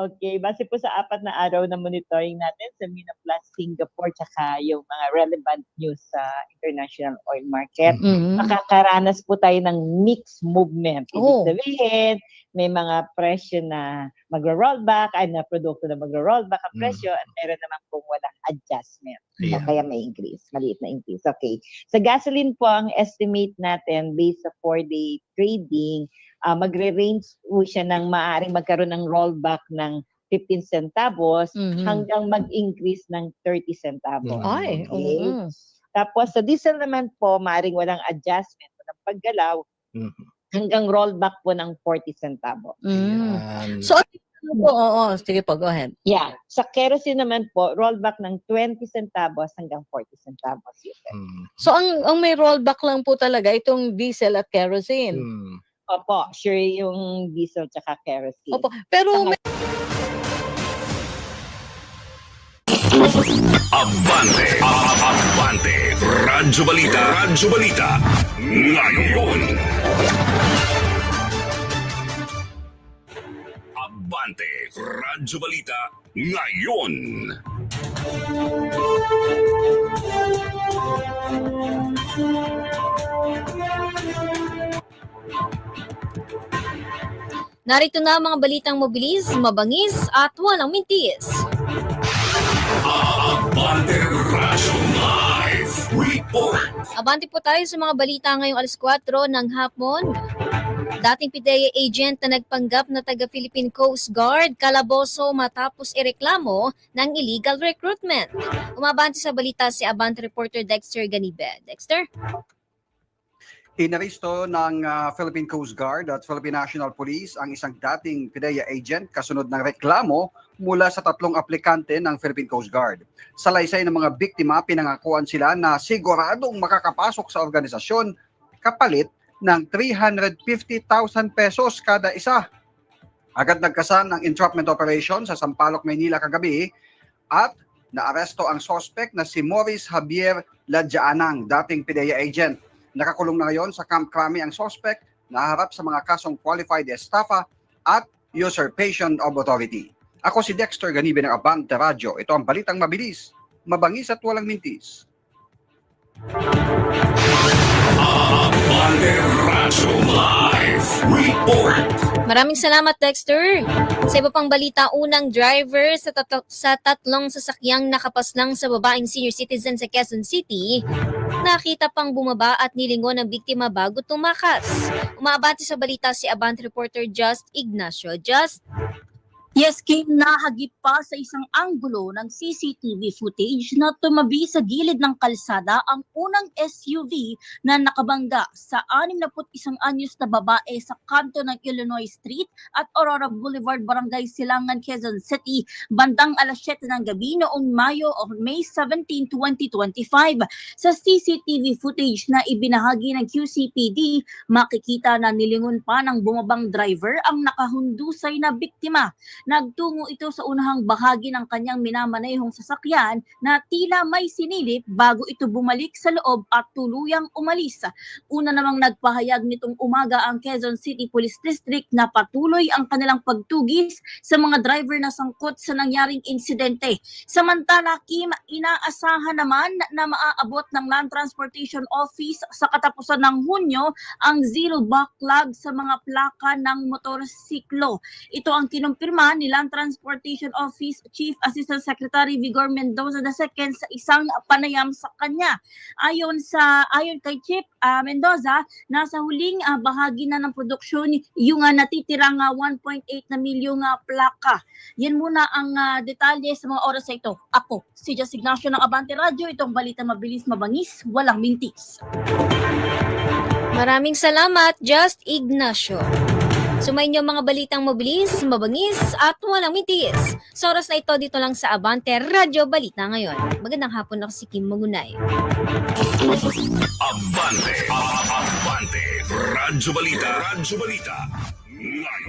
Okay, base po sa apat na araw na monitoring natin sa Mina Plus Singapore tsaka yung mga relevant news sa international oil market, Mhm. makakaranas po tayo ng mixed movement. Ibig Oh. sabihin, may mga presyo na magro-rollback, ay na produkto na magro-rollback ang Mm. presyo at meron naman pong walang adjustment. Yeah. kaya may increase, maliit na increase. Okay. Sa gasoline po, ang estimate natin based sa four-day trading, ah, magre-range po siya ng maaaring magkaroon ng rollback ng 15 centavos Mhm. hanggang mag-increase ng 30 centavos. Mm. Ay, Okay. oo. Tapos sa diesel naman po, maaaring walang adjustment, walang paggalaw, Mhm. hanggang rollback po ng 40 centavos. Mm. Yan. So, ano po, oo, sige po, go ahead. Yeah. Sa kerosene naman po, rollback ng 20 centavos hanggang 40 centavos. Mm. So, ang, ang may rollback lang po talaga itong diesel at kerosene. Mm. Opo, sure yung diesel tsaka kerosene. Opo. Pero may Abante, Abante, Radyo Balita, Radyo Balita, ngayon. Abante, Radyo Balita, ngayon. Narito na mga balitang mabilis, mabangis at walang mintis. Abante Radyo Live Report. Abante po tayo sa mga balita ngayong alas 4 ng hapon. Dating PIDEA agent na nagpanggap na taga Philippine Coast Guard, kalaboso matapos ireklamo ng illegal recruitment. Umabante sa balita si Abante reporter Dexter Ganibe. Dexter? Inaristo ng ah, Philippine Coast Guard at Philippine National Police ang isang dating PIDEA agent kasunod ng reklamo mula sa tatlong aplikante ng Philippine Coast Guard. Sa laysay ng mga biktima, pinangakuan sila na siguradong makakapasok sa organisasyon kapalit ng 350,000 pesos kada isa. Agad nagkasan ng entrapment operation sa Sampaloc, Maynila kagabi at naaresto ang suspect na si Morris Javier Ladjaanang, dating PIDEA agent. Nakakulong na ngayon sa Camp Crame ang suspect na harap sa mga kasong qualified estafa at usurpation of authority. Ako si Dexter Ganibe ng Abante Radio. Ito ang balitang mabilis, mabangis at walang mintis. Abante Live Report. Maraming salamat, Dexter. Sa iba pang balita, unang driver sa, tatlo- sa tatlong sasakyang nakapaslang sa babaeng senior citizen sa Quezon City, nakita pang bumaba at nilingon ng biktima bago tumakas. Umaabante sa balita si Abante reporter Just Ignacio. Just, Yes, Kim, nahagip pa sa isang anggulo ng CCTV footage na tumabi sa gilid ng kalsada ang unang SUV na nakabangga sa 61 anyos na babae sa kanto ng Illinois Street at Aurora Boulevard, Barangay Silangan, Quezon City, bandang alas 7 ng gabi noong Mayo o May 17, 2025. Sa CCTV footage na ibinahagi ng QCPD, makikita na nilingon pa ng bumabang driver ang nakahundusay na biktima. Nagtungo ito sa unahang bahagi ng kanyang minamanehong sasakyan na tila may sinilip bago ito bumalik sa loob at tuluyang umalis. Una namang nagpahayag nitong umaga ang Quezon City Police District na patuloy ang kanilang pagtugis sa mga driver na sangkot sa nangyaring insidente. Samantala, Kim, inaasahan naman na maaabot ng Land Transportation Office sa katapusan ng Hunyo ang zero backlog sa mga plaka ng motorsiklo. Ito ang kinumpirma ni Land Transportation Office Chief Assistant Secretary Vigor Mendoza II sa isang panayam sa kanya. Ayon sa ayon kay Chief ah, Mendoza, nasa huling ah, bahagi na ng produksyon yung ah, natitirang ah, 1.8 na milyong ah, plaka. Yan muna ang ah, detalye sa mga oras na ito. Ako, si Just Ignacio ng Abante Radio, itong balita mabilis, mabangis, walang mintis. maraming salamat, Just Ignacio. Sumayin niyo mga balitang mabilis, mabangis at walang mintis. Sa oras na ito, dito lang sa Abante Radyo Balita ngayon. Magandang hapon ako si Kim Magunay. Abante, Abante, Radyo Balita, Radyo Balita, ngayon.